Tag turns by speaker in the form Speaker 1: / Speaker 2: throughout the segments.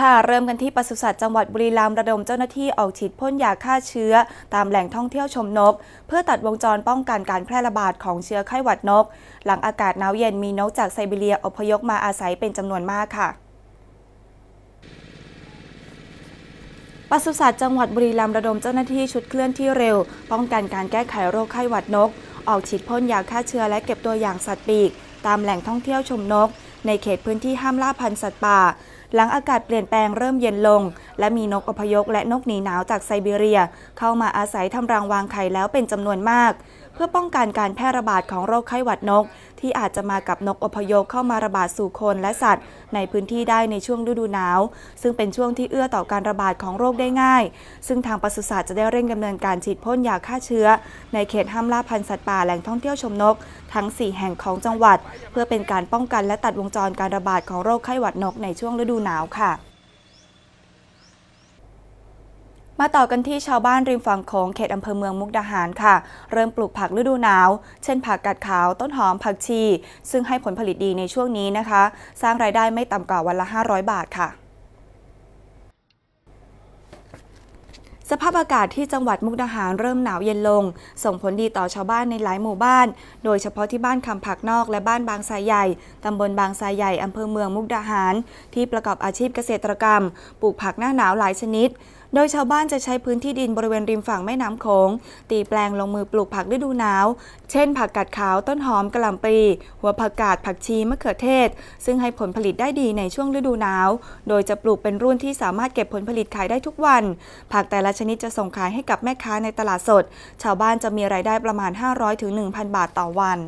Speaker 1: ค่ะเริ่มกันที่ปศุสัตว์จังหวัดบุรีรัมย์ระดมเจ้าหน้าที่ออกฉีดพ่นยาฆ่าเชื้อ ตามแหล่งท่องเที่ยวชมนก เพื่อตัดวงจรป้องกันการแพร่ระบาดของเชื้อไข้หวัดนก หลังอากาศหนาวเย็นมีนกจากไซบีเรียอพยพมาอาศัยเป็นจำนวนมากค่ะปศุสัตว์จังหวัดบุรีรัมย์ระดมเจ้าหน้าที่ชุดเคลื่อนที่เร็ว ป้องกันการแก้ไขโรคไข้หวัดนก ออกฉีดพ่นยาฆ่าเชื้อและเก็บตัวอย่างสัตว์ปีก ตามแหล่งท่องเที่ยวชมนก ในเขตพื้นที่ห้ามล่าพันธุ์สัตว์ป่า หลังอากาศเปลี่ยนแปลงเริ่มเย็นลง และมีนกอพยพและนกหนีหนาวจากไซบีเรีย เข้ามาอาศัยทำรังวางไข่แล้วเป็นจำนวนมาก เพื่อป้องกันการแพร่ระบาดของโรคไข้หวัดนก ที่อาจจะมากับนกอพยพเข้ามาระบาดสู่คนและสัตว์ ในพื้นที่ได้ในช่วงฤดูหนาว ซึ่งเป็นช่วงที่เอื้อต่อการระบาดของโรคได้ง่าย ซึ่งทางปศุสัตว์จะได้เร่งดำเนินการฉีดพ่นยาฆ่าเชื้อ ในเขตห้ามล่าพันธุ์สัตว์ป่าแหล่งท่องเที่ยวชมนก ทั้ง 4 แห่งของจังหวัด เพื่อเป็นการป้องกันและตัดวงจรการระบาดของโรคไข้หวัดนกในช่วงฤดูหนาวค่ะ มาต่อกันที่ชาวบ้านริมฝั่งโขงเขตอำเภอเมืองมุกดาหารค่ะ เริ่มปลูกผักฤดูหนาว เช่นผักกาดขาว ต้นหอม ผักชี ซึ่งให้ผลผลิตดีในช่วงนี้นะคะ สร้างรายได้ไม่ต่ำกว่าวันละ 500 บาทค่ะสภาพอากาศที่จังหวัดมุกดาหารเริ่มหนาวเย็นลง ส่งผลดีต่อชาวบ้านในหลายหมู่บ้าน โดยเฉพาะที่บ้านคำผักนอกและบ้านบางทรายใหญ่ ตำบลบางทรายใหญ่อำเภอเมืองมุกดาหาร ที่ประกอบอาชีพเกษตรกรรม ปลูกผักหน้าหนาวหลายชนิด โดยชาวบ้านจะใช้พื้นที่ดินบริเวณริมฝั่งแม่น้ำโขงตีแปลงลงมือปลูกผักฤดูหนาว เช่น ผักกาดขาวต้นหอมกระหล่ำปลีหัวผักกาดผักชีมะเขือเทศ ซึ่งให้ผลผลิตได้ดีในช่วงฤดูหนาว โดยจะปลูกเป็นรุ่นที่สามารถเก็บผลผลิตขายได้ทุกวัน ผักแต่ละชนิดจะส่งขายให้กับแม่ค้าในตลาดสด ชาวบ้านจะมีรายได้ประมาณ 500-1,000ถึง1,000บาทต่อวัน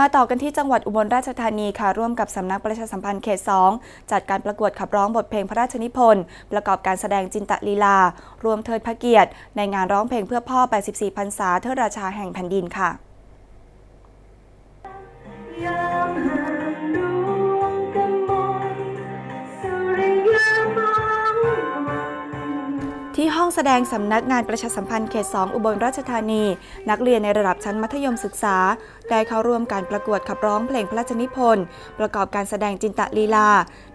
Speaker 1: มาต่อกันที่จังหวัดอุบลราชธานีค่ะ ร่วมกับสำนักประชาสัมพันธ์เขต 2 จัดการประกวดขับร้องบทเพลงพระราชนิพนธ์ประกอบการแสดงจินตลีลา รวมเทิดพระเกียรติ ในงานร้องเพลงเพื่อพ่อ 84พรรษาเทิดราชาแห่งแผ่นดินค่ะ ที่ห้องแสดงสำนักงานประชาสัมพันธ์เขต 2 อุบลราชธานี นักเรียนในระดับชั้นมัธยมศึกษา ได้เข้าร่วมการประกวดขับร้องเพลงพระราชนิพนธ์ประกอบการแสดงจินตลีลา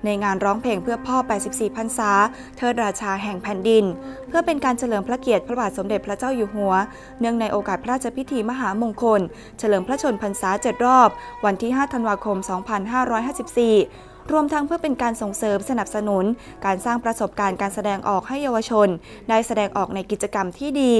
Speaker 1: ในงานร้องเพลงเพื่อพ่อ 84 พรรษา เทิดราชาแห่งแผ่นดิน เพื่อเป็นการเฉลิมพระเกียรติพระบาทสมเด็จพระเจ้าอยู่หัว เนื่องในโอกาสพระราชพิธีมหามงคล เฉลิมพระชนมพรรษา 7 รอบ วันที่ 5 ธันวาคม 2554 รวมทั้งเพื่อเป็นการส่งเสริมสนับสนุน การสร้างประสบการณ์การแสดงออกให้เยาวชน ได้แสดงออกในกิจกรรมที่ดี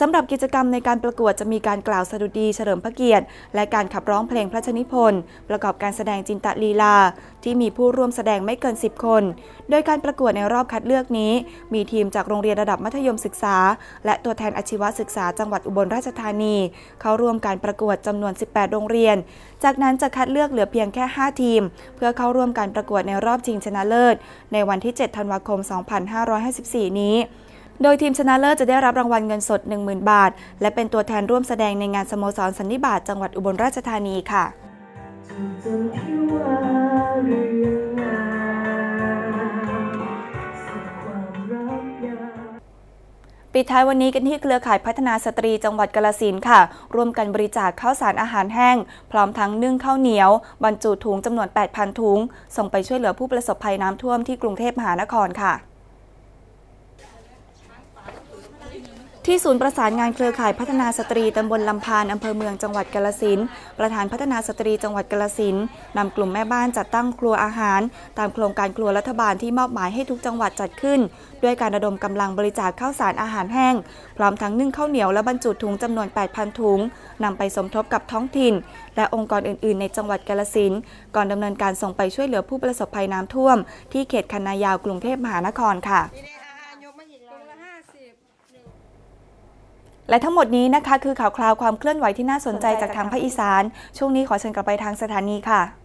Speaker 1: สำหรับกิจกรรมในการประกวดจะมีการกล่าวสดุดีเฉลิมพระเกียรติ และการขับร้องเพลงพระชนิพนธ์ประกอบการแสดงจินตลีลา ที่มีผู้ร่วมแสดงไม่เกิน 10 คน โดยการประกวดในรอบคัดเลือกนี้ มีทีมจากโรงเรียนระดับมัธยมศึกษา และตัวแทนอาชีวศึกษาจังหวัดอุบลราชธานี เข้าร่วมการประกวดจำนวน 18 โรงเรียน จากนั้นจะคัดเลือกเหลือเพียงแค่ 5 ทีม เพื่อเข้าร่วมการประกวดในรอบชิงชนะเลิศ ในวันที่ 7 ธันวาคม 2554 นี้ โดยทีมชนะเลิศจะได้รับรางวัลเงินสด 10,000 บาท และเป็นตัวแทนร่วมแสดงในงานสโมสรสันนิบาตจังหวัดอุบลราชธานีค่ะปิดท้ายวันนี้กันที่เครือข่ายพัฒนาสตรีจังหวัดกาลสินค่ะ ร่วมกันบริจาคข้าวสารอาหารแห้ง พร้อมทั้งนึ่งข้าวเหนียว บรรจุถุงจำนวน 8,000 ถุง ส่งไปช่วยเหลือผู้ประสบภัยน้ำท่วมที่กรุงเทพมหานครค่ะ ที่ศูนย์ประสานงานเครือข่ายพัฒนาสตรีตำบลลำพานอำเภอเมืองจังหวัดกาลสินประธานพัฒนาสตรีจังหวัดกาลสินนำกลุ่มแม่บ้านจัดตั้งครัวอาหาร ตามโครงการครัวรัฐบาลที่มอบหมายให้ทุกจังหวัดจัดขึ้น ด้วยการระดมกำลังบริจาคข้าวสารอาหารแห้ง พร้อมทั้งนึ่งข้าวเหนียวและบรรจุถุงจำนวน 8,000 ถุงนำไปสมทบกับท้องถิ่น และองค์กรอื่น ๆ ในจังหวัดกาลสินก่อนดำเนินการส่งไปช่วยเหลือผู้ประสบภัยน้ำท่วม ที่เขตคันนายาวกรุงเทพมหานครค่ะ
Speaker 2: นี่ได้อาหารยกมาอีกแล้วละห้าสิบ
Speaker 1: และทั้งหมดนี้นะคะ คือข่าวคราวความเคลื่อนไหวที่น่าสนใจจากทางภาคอีสาน ช่วงนี้ขอเชิญกลับไปทางสถานีค่ะ